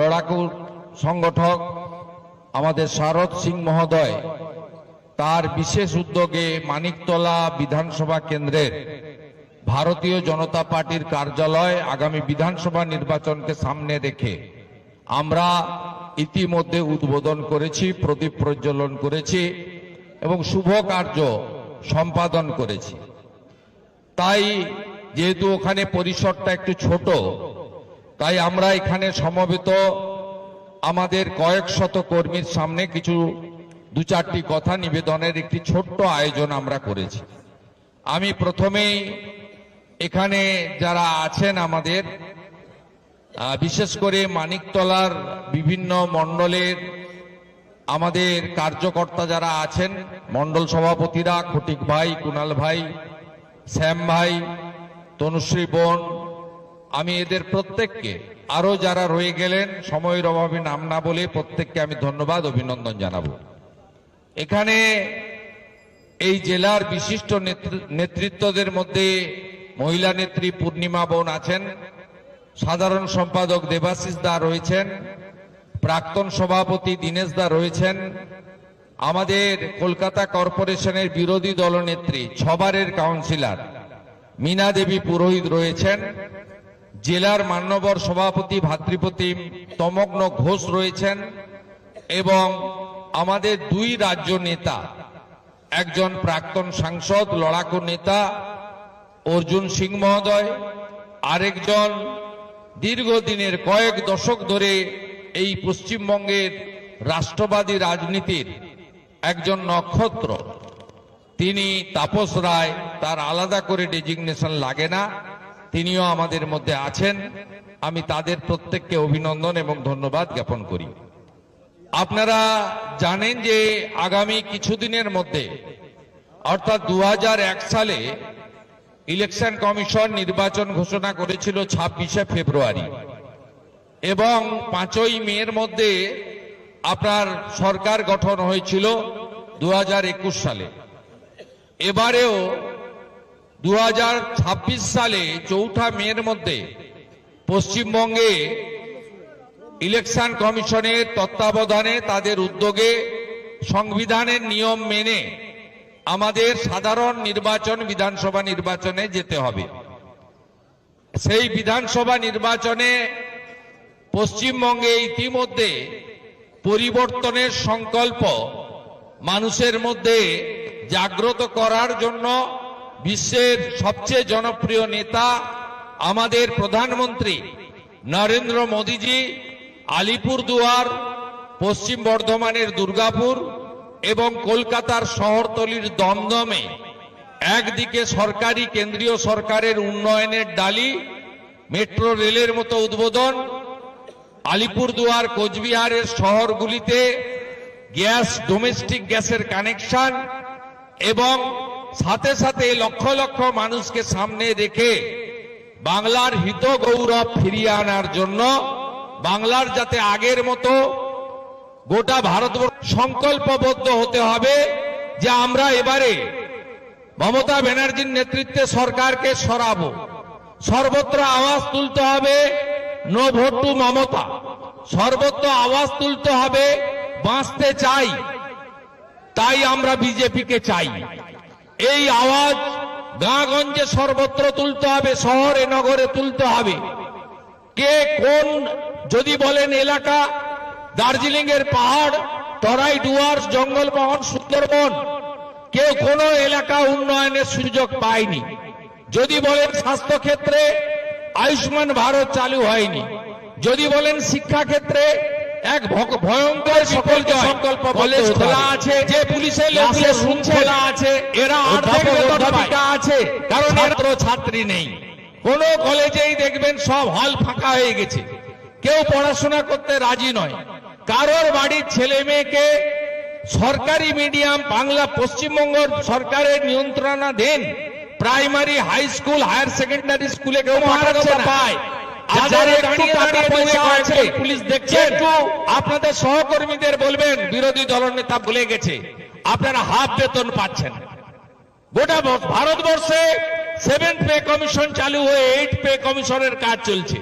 লড়াকু সংগঠক আমাদের শারদ সিং মহোদয়, তার বিশেষ উদ্যোগে মানিকতলা বিধানসভা কেন্দ্রের ভারতীয় জনতা পার্টির কার্যালয় আগামী বিধানসভা নির্বাচনকে সামনে রেখে আমরা ইতিমধ্যে উদ্বোধন করেছি, প্রদীপ প্রজ্বলন করেছি এবং শুভ কার্য সম্পাদন করেছি। তাই যেহেতু ওখানে পরিসরটা একটু ছোট তাই আমরা এখানে সমবেত আমাদের কয়েক শত কর্মীর সামনে কিছু দু চারটি কথা নিবেদনের একটি ছোট্ট আয়োজন আমরা করেছি। আমি প্রথমেই এখানে যারা আছেন আমাদের বিশেষ করে মানিকতলার বিভিন্ন মণ্ডলের আমাদের কার্যকর্তা যারা আছেন, মণ্ডল সভাপতিরা, খটিক ভাই, কুনাল ভাই, শ্যাম ভাই, তনুশ্রী বোন আমি এদের প্রত্যেককে, আরও যারা রয়ে গেলেন, সময়ের অভাবে নাম না বলে প্রত্যেককে আমি ধন্যবাদ, অভিনন্দন জানাব। এখানে এই জেলার বিশিষ্ট নেতৃ- নেতৃত্বদের মধ্যে মহিলা নেত্রী পূর্ণিমা বোন আছেন, সাধারণ সম্পাদক দেবাশিস দা রয়েছেন, প্রাক্তন সভাপতি দীনেশ দা রয়েছেন, আমাদের কলকাতা কর্পোরেশনের বিরোধী দলনেত্রী ছবারের কাউন্সিলর মীনা দেবী পুরোহিত রয়েছেন জেলার মান্যবর সভাপতি ভাতৃপ্রতিম তমগ্ন ঘোষ রয়েছেন এবং আমাদের দুই রাজ্য নেতা, একজন প্রাক্তন সাংসদ, লড়াকু নেতা অর্জুন সিং মহোদয়, আরেকজন দীর্ঘদিনের কয়েক দশক ধরে এই পশ্চিমবঙ্গের রাষ্ট্রবাদী রাজনীতির একজন নক্ষত্র। তিনি তাপস রায়, তার আলাদা করে ডেজিগনেশন লাগে না। তিনিও আমাদের মধ্যে আছেন। আমি তাদের প্রত্যেককে অভিনন্দন এবং ধন্যবাদ জ্ঞাপন করি। আপনারা জানেন যে আগামী কিছুদিনের মধ্যে, অর্থাৎ দু হাজার এক সালে ইলেকশন কমিশন নির্বাচন ঘোষণা করেছিল ছাব্বিশে ফেব্রুয়ারি। এবং পাঁচই মের মধ্যে আপনার সরকার গঠন হয়েছিল দু হাজার একুশ সালে। এবারেও দু হাজার ছাব্বিশ সালে চৌঠা মের মধ্যে পশ্চিমবঙ্গে ইলেকশন কমিশনের তত্ত্বাবধানে তাদের উদ্যোগে সংবিধানের নিয়ম মেনে আমাদের সাধারণ নির্বাচন বিধানসভা নির্বাচনে যেতে হবে। সেই বিধানসভা নির্বাচনে পশ্চিমবঙ্গে ইতিমধ্যে পরিবর্তনের সংকল্প মানুষের মধ্যে জাগ্রত করার জন্য বিশ্বের সবচেয়ে জনপ্রিয় নেতা আমাদের প্রধানমন্ত্রী নরেন্দ্র মোদীজি, আলিপুরদুয়ার, পশ্চিম বর্ধমানের দুর্গাপুর এবং কলকাতার শহরতলির দমদমে একদিকে সরকারি কেন্দ্রীয় সরকারের উন্নয়নের ডালি, মেট্রো রেলের মতো উদ্বোধন, আলিপুরদুয়ার কোচবিহারের শহরগুলিতে গ্যাস, ডোমেস্টিক গ্যাসের কানেকশন এবং সাথে সাথে লক্ষ লক্ষ মানুষকে সামনে রেখে বাংলার হিত গৌরব ফিরিয়ে আনার জন্য বাংলার যাতে আগের মতো গোটা ভারতবর্ষ সংকল্পবদ্ধ হতে হবে যে আমরা এবারে মমতা ব্যানার্জির নেতৃত্বে সরকারকে সরাবো। সর্বত্র আওয়াজ তুলতে হবে, নো ভোট টু মমতা। সর্বত্র আওয়াজ তুলতে হবে, বাঁচতে চাই। তাই আমরা বিজেপিকে চাই। এই আওয়াজ গাঁগঞ্জে সর্বত্র তুলতে হবে, শহরে, নগরে তুলতে হবে। কে কোন, যদি বলেন এলাকা দার্জিলিং এর পাহাড়, তরাই ডুয়ার্স জঙ্গলমহল সুন্দরবন, কেউ কোনো এলাকা উন্নয়নের সুযোগ পায়নি। যদি বলেন স্বাস্থ্য ক্ষেত্রে আয়ুষ্মান ভারত চালু হয়নি, যদি বলেন শিক্ষা ক্ষেত্রে এক ভয়ঙ্কর সকল সংকল্প কলেজ খোলা আছে যে পুলিশের লোকের রুম খোলা আছে এরা অর্ধেক আছে কারণ ছাত্র ছাত্রী নেই। কোন কলেজেই দেখবেন সব হল ফাঁকা হয়ে গেছে। কেউ পড়াশোনা করতে রাজি নয়। কারোর বাড়ির ছেলে মেয়েকে সরকারি মিডিয়াম বাংলা পশ্চিমবঙ্গ সরকারের নিয়ন্ত্রণা দেন primary high school higher secondary স্কুলে কেউ পায় যাদের একটু টাকা পয়সা আছে পুলিশ দেখছে। একটু আপনাদের সহকর্মীদের বলবেন বিরোধী দলনেতা ভুলে গেছে আপনারা হাফ বেতন পাচ্ছেন। গোটা ভারতবর্ষে সেভেন পে কমিশন চালু হয়ে এইট পে কমিশনের কাজ চলছে।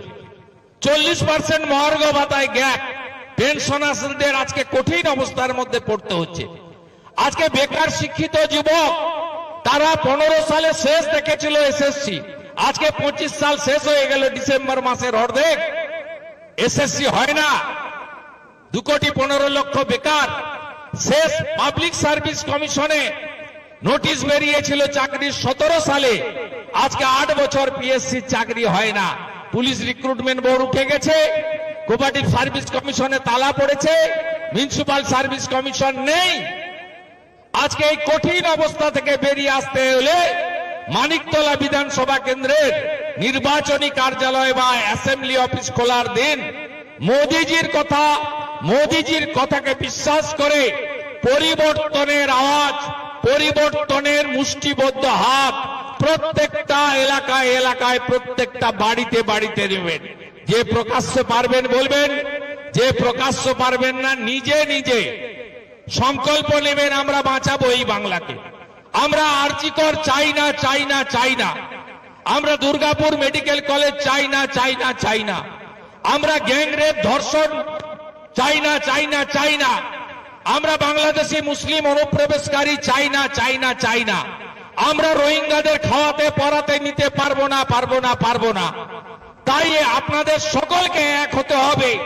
চল্লিশ পার্সেন্ট মহার্ঘ ভাতায় গ্যাপ পেনশনারদের আজকে কঠিন অবস্থার মধ্যে পড়তে হচ্ছে। আজকে বেকার শিক্ষিত যুবক তারা পনেরো সালে শেষ দেখেছিল এসএসসি আজকে পঁচিশ সাল শেষ হয়ে গেল ডিসেম্বর মাসের অর্ধেক। এসএসসি হয় না। দু কোটি পনেরো লক্ষ বেকার। শেষ পাবলিক সার্ভিস কমিশনে নোটিশ বেরিয়েছিল চাকরির সতেরো সালে। আজকে আট বছর পিএসসি চাকরি হয় না। পুলিশ রিক্রুটমেন্ট বোর্ড উঠে গেছে। কোপারেটিভ সার্ভিস কমিশনে তালা পড়েছে। মিউনিসিপাল সার্ভিস কমিশন নেই। আজকে এই কঠিন অবস্থা থেকে বেরিয়ে আসতে হলে মানিকতলা বিধানসভা কেন্দ্রের নির্বাচনী কার্যালয় বা অ্যাসেম্বলি অফিস খোলার দিন মোদিজির কথা, মোদিজির কথাকে বিশ্বাস করে পরিবর্তনের আওয়াজ, পরিবর্তনের মুষ্টিবদ্ধ হাত প্রত্যেকটা এলাকায় এলাকায় প্রত্যেকটা বাড়িতে বাড়িতে নেবেন। যে প্রকাশ্য পারবেন বলবেন, যে প্রকাশ্য পারবেন না, নিজে নিজে। সংকল্প নেবেন, আমরা বাঁচাবো এই বাংলাকে। আমরা আর্চিকর চাই না চাই না চাই না। আমরা দুর্গাপুর মেডিকেল কলেজ, চাই না চাই না চাই না। আমরা গ্যাংরেপ ধর্ষণ, চাই না চাই না চাই না। আমরা বাংলাদেশি, মুসলিম, অনুপ্রবেশকারী, চাই না চাই না চাই না। আমরা রোহিঙ্গাদের খাওয়াতে পড়াতে নিতে পারব না পারব না পারব না। তাই আপনাদের সকলকে এক হতে হবে।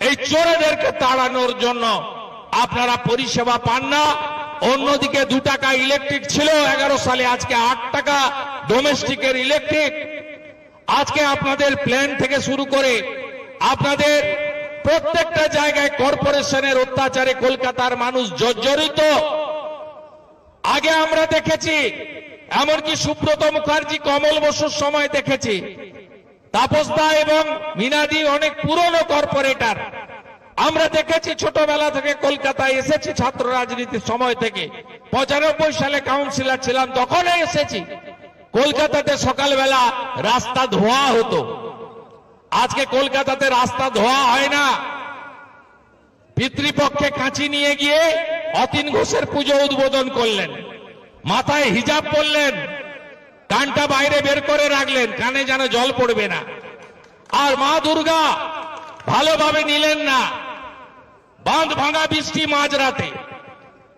এই চোরেদেরকে তাড়ানোর জন্য আপনারা পরিষেবা পান না। অন্যদিকে দু টাকা ইলেকট্রিক ছিল, এগারো সালে, আজকে আট টাকা ডোমেস্টিকের ইলেকট্রিক আজকে আপনাদের প্ল্যান থেকে শুরু করে আপনাদের প্রত্যেকটা জায়গায় কর্পোরেশনের অত্যাচারে কলকাতার মানুষ জর্জরিত। আগে আমরা দেখেছি, এমনকি সুব্রত মুখার্জি, কমল বসুর সময় দেখেছি। তাপসদা এবং মিনাদি অনেক পুরনো কর্পোরেটর আমরা দেখেছি ছোটবেলা থেকে কলকাতায় এসেছি ছাত্র রাজনীতির সময় থেকে। পঁচানব্বই সালে কাউন্সিলর ছিলাম তখনই এসেছি। কলকাতাতে সকালবেলা রাস্তা ধোয়া হতো। আজকে কলকাতাতে রাস্তা ধোয়া হয় না। পিতৃপক্ষে কাঁচি নিয়ে গিয়ে অতীন ঘোষের পুজো উদ্বোধন করলেন। মাথায় হিজাব পরলেন, কানটা বাইরে বের করে রাখলেন, কানে যেন জল পড়বে না। আর মা দুর্গা ভালোভাবে নিলেন না। বাঁধ ভাঙা বৃষ্টি মাঝরাতে।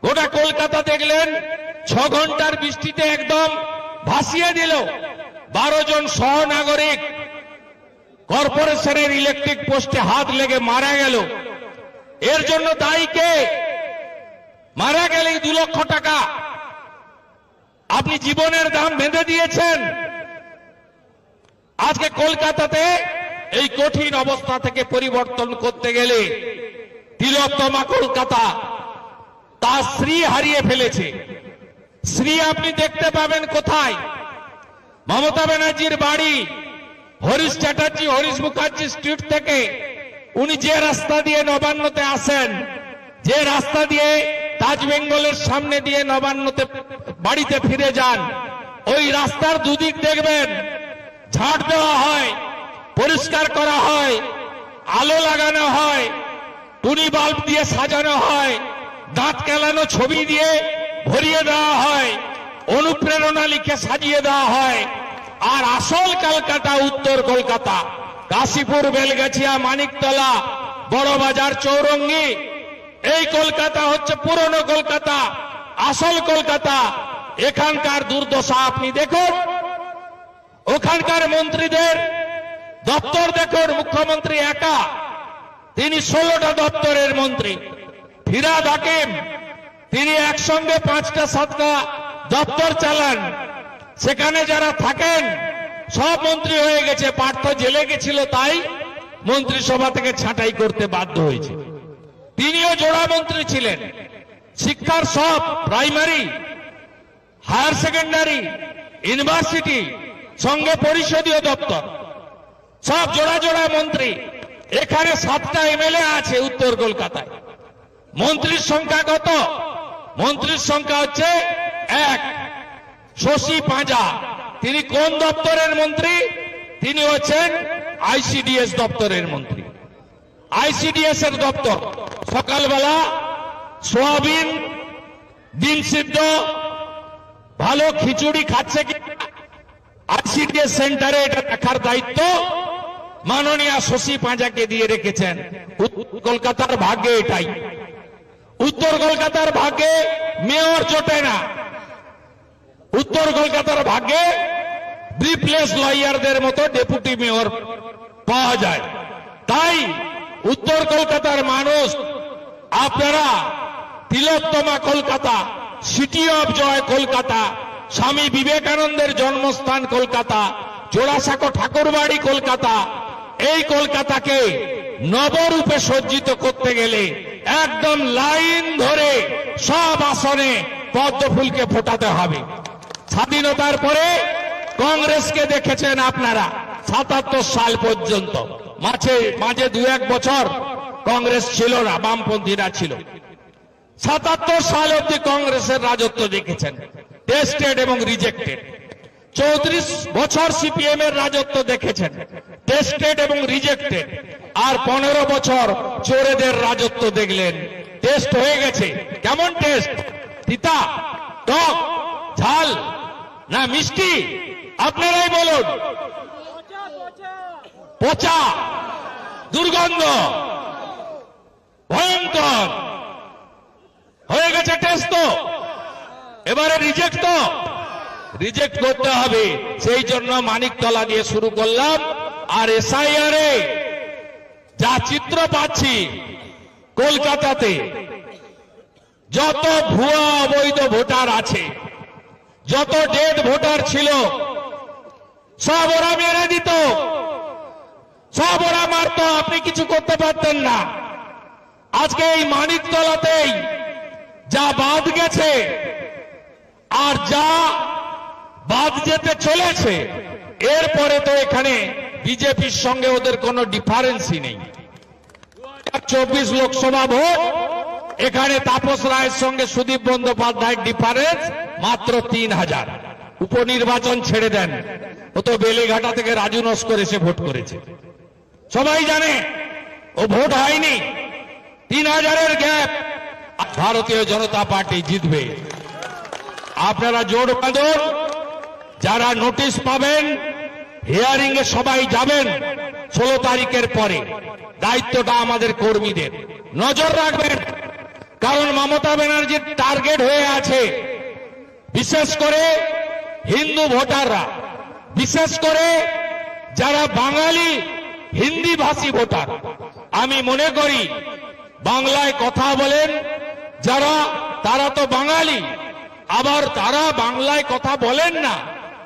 গোটা কলকাতা দেখলেন, ছ ঘণ্টার বৃষ্টিতে একদম ভাসিয়ে দিল। বারো জন সহনাগরিক কর্পোরেশনের ইলেকট্রিক পোস্টে হাত লেগে মারা গেল। এর জন্য দায়ী কে? মারা গেলেই দু লক্ষ টাকা। আপনি জীবনের দাম বেঁধে দিয়েছেন। আজকে কলকাতাতে এই কঠিন অবস্থা থেকে পরিবর্তন করতে গেলে তিলোত্তমা কলকাতা তার স্ত্রী হারিয়ে ফেলেছে। স্ত্রী আপনি দেখতে পাবেন কোথায়? মমতা ব্যানার্জির বাড়ি হরিশ চ্যাটার্জি, হরিশ মুখার্জি স্ট্রিট থেকে। উনি যে রাস্তা দিয়ে নবান্নতে আসেন, যে রাস্তা দিয়ে তাজ বেঙ্গলের সামনে দিয়ে নবান্নতে বাড়িতে ফিরে যান, ওই রাস্তার দুদিক দেখবেন ঝাড় দেওয়া হয়। পরিষ্কার করা হয়, আলো লাগানো হয়, টুনি বাল্ব দিয়ে সাজানো হয়, দাঁত কেলানো ছবি দিয়ে ভরিয়ে দেওয়া হয়, অনুপ্রেরণা লিখে সাজিয়ে দেওয়া হয়। আর আসল কলকাতা, উত্তর কলকাতা কাশীপুর বেলগাছিয়া, মানিকতলা, বড়বাজার, চৌরঙ্গি, এই কলকাতা হচ্ছে পুরনো কলকাতা, আসল কলকাতা। এখানকার দুর্দশা আপনি দেখুন। ওখানকার মন্ত্রীদের দপ্তর দেখুন, মুখ্যমন্ত্রী একা। তিনি ষোলোটা দপ্তরের মন্ত্রী। ফিরাদ হাকিম, তিনি একসঙ্গে পাঁচটা, সাতটা দপ্তর চালান। সেখানে যারা থাকেন, সব মন্ত্রী হয়ে গেছে। পার্থ জেলে গেছিল, তাই মন্ত্রিসভা থেকে ছাঁটাই করতে বাধ্য হয়েছে। তিনিও জোড়া মন্ত্রী ছিলেন। শিক্ষার সব, প্রাইমারি, হায়ার সেকেন্ডারি, ইউনিভার্সিটি, সঙ্গে পরিষদীয় দপ্তর। সব জোড়া জোড়া মন্ত্রী। এখানে সাতটা এমএলএ আছে উত্তর কলকাতায়। মন্ত্রীর সংখ্যা কত? মন্ত্রীর সংখ্যা হচ্ছে এক, শশী পাঁজা। তিনি কোন দপ্তরের মন্ত্রী? তিনি হচ্ছেন আইসিডিএস দপ্তরের মন্ত্রী। আইসিডিএস এর দপ্তর। সকালবেলা সোয়াবিন, ডিম সিদ্ধ, ভালো খিচুড়ি খাচ্ছে কি আইসিডিএস সেন্টারে এটা দেখার দায়িত্ব মাননীয় শশী পাঁজাকে দিয়ে রেখেছেন। কলকাতার ভাগ্যে এটাই। উত্তর কলকাতার ভাগ্যে মেয়র জোটে না। উত্তর কলকাতার ভাগ্যে ব্রিফলেস লয়ারদের মতো ডেপুটি মেয়র পাওয়া যায়। তাই উত্তর কলকাতার মানুষ, আপনারা Tilottama Kolkata, city of joy Kolkata, Swami বিবেকানন্দের জন্মস্থান কলকাতা, জোড়াসাঁকো ঠাকুরবাড়ি কলকাতা এই কলকাতাকে নবরূপে সজ্জিত করতে গেলে একদম লাইন ধরে সব আসনে পদ্মফুলকে ফোটাতে হবে। স্বাধীনতার পরে কংগ্রেসকে দেখেছেন আপনারা সাতাত্তর সাল পর্যন্ত। মাঝে মাঝে দু এক বছর কংগ্রেস ছিল না, বামপন্থীরা ছিল। সাতাত্তর সাল অব্দি কংগ্রেসের রাজত্ব দেখেছেন টেস্টেড এবং রিজেক্টেড চৌত্রিশ বছর সিপিএম এর রাজত্ব দেখেছেন টেস্টেড এবং রিজেক্টেড আর পনেরো বছর চোরেদের রাজত্ব দেখলেন। টেস্ট হয়ে গেছে। কেমন টেস্ট তিতা, টক, ঝাল, না মিষ্টি? আপনারাই বলুন। পচা, দুর্গন্ধ, ভয়ঙ্কর। হয়ে গেছে টেস্ট তো। এবারে রিজেক্ট তো। রিজেক্ট করতে হবে। সেই জন্য মানিকতলা দিয়ে শুরু করলাম। আর এসআইআর এ যা চিত্র পাচ্ছি কলকাতাতে, যত ভুয়া অবৈধ ভোটার আছে, যত ডেড ভোটার ছিল, সব ওরা মেরে দিত। সব ওরা মারত, আপনি কিছু করতে পারতেন না। আজকে এই মানিকতলাতেই যা বাদ গেছে, আর যা বাদ যেতে চলেছে, এরপরে তো এখানে বিজেপির সঙ্গে ওদের কোনো ডিফারেন্সই নেই। চব্বিশ লোকসভা ভোট, এখানে তাপস রায়ের সঙ্গে সুদীপ বন্দ্যোপাধ্যায়ের ডিফারেন্স মাত্র তিন হাজার। উপনির্বাচন ছেড়ে দেন। ও তো বেলেঘাটা থেকে রাজু নস্কর এসে ভোট করেছে। সবাই জানে, ও ভোট হয়নি। তিন হাজারের গ্যাপ। ভারতীয় জনতা পার্টি জিতবে। আপনারা জোর বাঁধুন যারা নোটিশ পাবেন হিয়ারিং এ সবাই যাবেন ষোলো তারিখের পরে। দায়িত্বটা আমাদের কর্মীদের। নজর রাখবেন, কারণ মমতা ব্যানার্জির টার্গেট হয়ে আছে। বিশেষ করে হিন্দু ভোটাররা, বিশেষ করে যারা বাঙালি হিন্দি ভাষী ভোটার। আমি মনে করি, বাংলায় কথা বলেন, যারা, তারা তো বাঙালি, আবার তারা বাংলায় কথা বলেন না।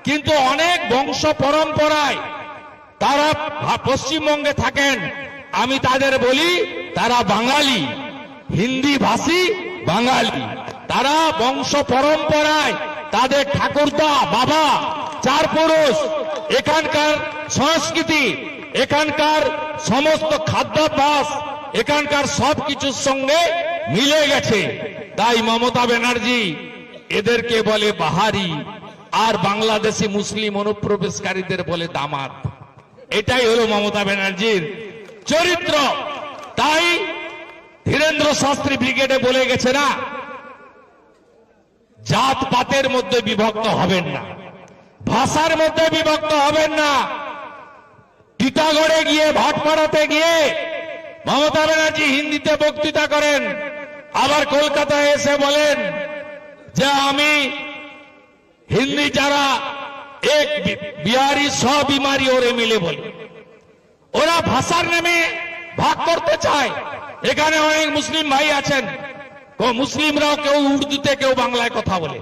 কিন্তু অনেক বংশ পরম্পরায় তারা পশ্চিমবঙ্গে থাকেন। আমি তাদের বলি, তারা বাঙালি হিন্দি ভাষী বাঙালি। তারা বংশ পরম্পরায় তাদের ঠাকুরদা, বাবা চার পুরুষ এখানকার সংস্কৃতি, এখানকার সমস্ত খাদ্যাভ্যাস, এখানকার সব কিছুর সঙ্গে মিলে গেছে। তাই মমতা ব্যানার্জি এদেরকে বলে বাহারি। আর বাংলাদেশি মুসলিম অনুপ্রবেশকারীদের বলে দামাত। এটাই হলো মমতা ব্যানার্জির চরিত্র। তাই ধীরেন্দ্র শাস্ত্রী ব্রিগেডে বলে গেছে না জাত পাতের মধ্যে বিভক্ত হবেন না, ভাষার মধ্যে বিভক্ত হবেন না। টিটাগড়ে গিয়ে, ভাটপাড়াতে গিয়ে মমতা ব্যানার্জি হিন্দিতে বক্তৃতা করেন, আবার কলকাতায় এসে বলেন যে আমি হিন্দি যারা এক বিহারি স বিমারি ওরে মিলে বলে। ওরা ভাষার নামে ভাগ করতে চায়। এখানে অনেক মুসলিম ভাই আছেন। মুসলিমরাও কেউ উর্দুতে, কেউ বাংলায় কথা বলে।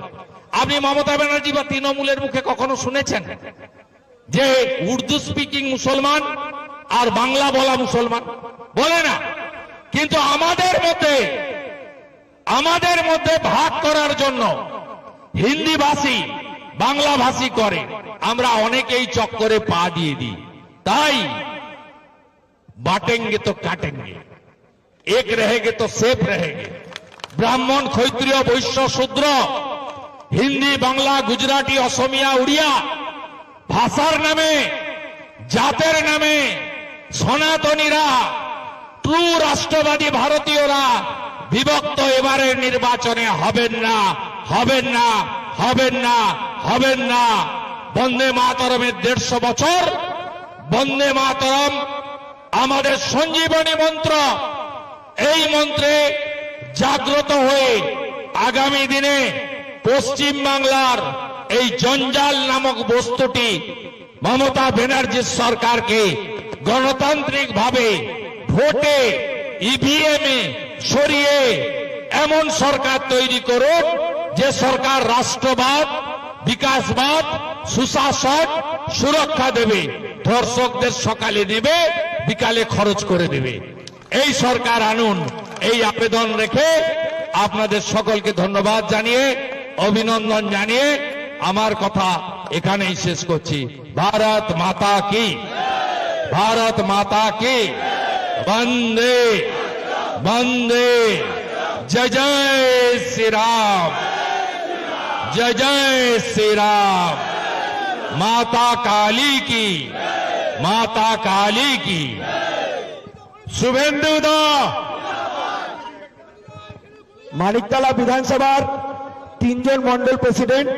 আপনি মমতা ব্যানার্জি বা তৃণমূলের মুখে কখনো শুনেছেন? যে উর্দু স্পিকিং মুসলমান আর বাংলা বলা মুসলমান? বলে না। কিন্তু আমাদের মধ্যে আমাদের মধ্যে ভাগ করার জন্য হিন্দি ভাষী বাংলা ভাষী করে। আমরা অনেকেই চক্করে পা দিয়ে দিই। তাই বাটেঙ্গে তো কাটেঙ্গে, এক রেহেগে তো সেফ রেহেগে। ব্রাহ্মণ, ক্ষৈত্রীয়, বৈশ্য, শূদ্র, হিন্দি, বাংলা, গুজরাটি, অসমিয়া, উড়িয়া, ভাষার নামে, জাতের নামে, সনাতনীরা, ট্রু রাষ্ট্রবাদী ভারতীয়রা বিভক্ত এবারের নির্বাচনে হবেন না। হবেন না হবেন না হবেন না। বন্দে মাতরমের দেড়শো বছর। বন্দে মাতরম, আমাদের সঞ্জীবনী মন্ত্র। এই মন্ত্রে জাগ্রত হয়ে আগামী দিনে পশ্চিম বাংলার এই জঞ্জাল নামক বস্তুটি মমতা ব্যানার্জির সরকারকে গণতান্ত্রিক ভাবে ভোটে ইভিএম সরিয়ে এমন সরকার তৈরি করুন যে সরকার রাষ্ট্রবাদ, বিকাশবাদ, সুশাসন, সুরক্ষা দেবে, ধর্ষকদের সকালে দেবে বিকালে খরচ করে দেবে। এই সরকার আনুন, এই আবেদন রেখে আপনাদের সকলকে ধন্যবাদ জানিয়ে, অভিনন্দন জানিয়ে আমার কথা এখানেই শেষ করছি। ভারত মাতা কি? ভারত মাতা কি? বন্দে বন্দে, জয় জয় শ্রী রাম जय जय श्री राम माता काली की माता काली की শুভেন্দু দা মানিকতলা বিধানসভার তিনজন মন্ডল প্রেসিডেন্ট